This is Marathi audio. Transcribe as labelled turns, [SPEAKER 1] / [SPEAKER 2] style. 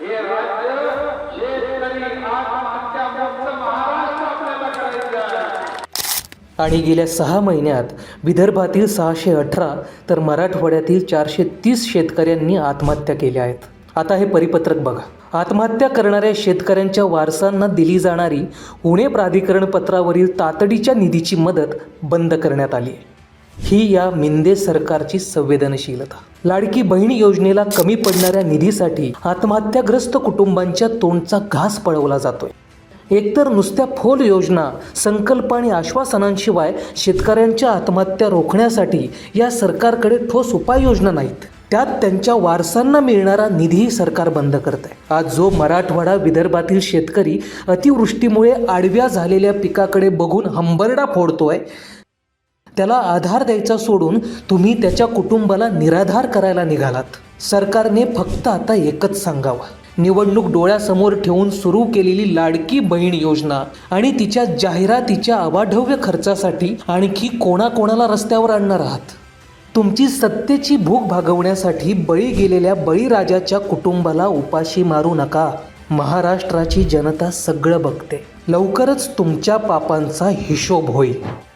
[SPEAKER 1] हे राज्य शेतकरी आत्महत्या मुक्त महाराष्ट्र आपल्याला करायचं आहे.
[SPEAKER 2] आणि गेल्या सहा महिन्यात विदर्भातील सहाशे अठरा तर मराठवाड्यातील चारशे तीस शेतकऱ्यांनी आत्महत्या केल्या आहेत. आता हे परिपत्रक बघा. आत्महत्या करणाऱ्या शेतकऱ्यांच्या वारसांना दिली जाणारी पुणे प्राधिकरण पत्रावरील तातडीच्या निधीची मदत बंद करण्यात आली आहे. ही या मिंदे सरकारची संवेदनशीलता. लाडकी बहीण योजनेला कमी पडणाऱ्या निधीसाठी आत्महत्याग्रस्त कुटुंबांच्या तोंडचा घास पळवला जातोय. एकतर नुसत्या फोल योजना संकल्प आणि आश्वासनांशिवाय शेतकऱ्यांच्या आत्महत्या रोखण्यासाठी या सरकारकडे ठोस उपाययोजना नाहीत. त्यात त्यांच्या वारसांना मिळणारा निधीही सरकार बंद करत आहे आज जो मराठवाडा विदर्भातील शेतकरी अतिवृष्टीमुळे आडव्या झालेल्या पिकाकडे बघून हंबरडा फोडतोय त्याला आधार द्यायचा सोडून तुम्ही त्याच्या कुटुंबाला निराधार करायला निघालात. सरकारने फक्त आता एकच सांगावं. निवडणूक डोळ्यासमोर ठेवून सुरू केलेली लाडकी बहीण योजना आणि तिच्या जाहिरातीच्या अवाढव्य खर्चासाठी आणखी कोणाकोणाला रस्त्यावर आणणार आहात? तुमची सत्तेची भूक भागवण्यासाठी बळी गेलेल्या बळीराजाच्या कुटुंबाला उपाशी मारू नका. महाराष्ट्राची जनता सगळं बघते. लवकरच तुमच्या पापांचा हिशोब होईल.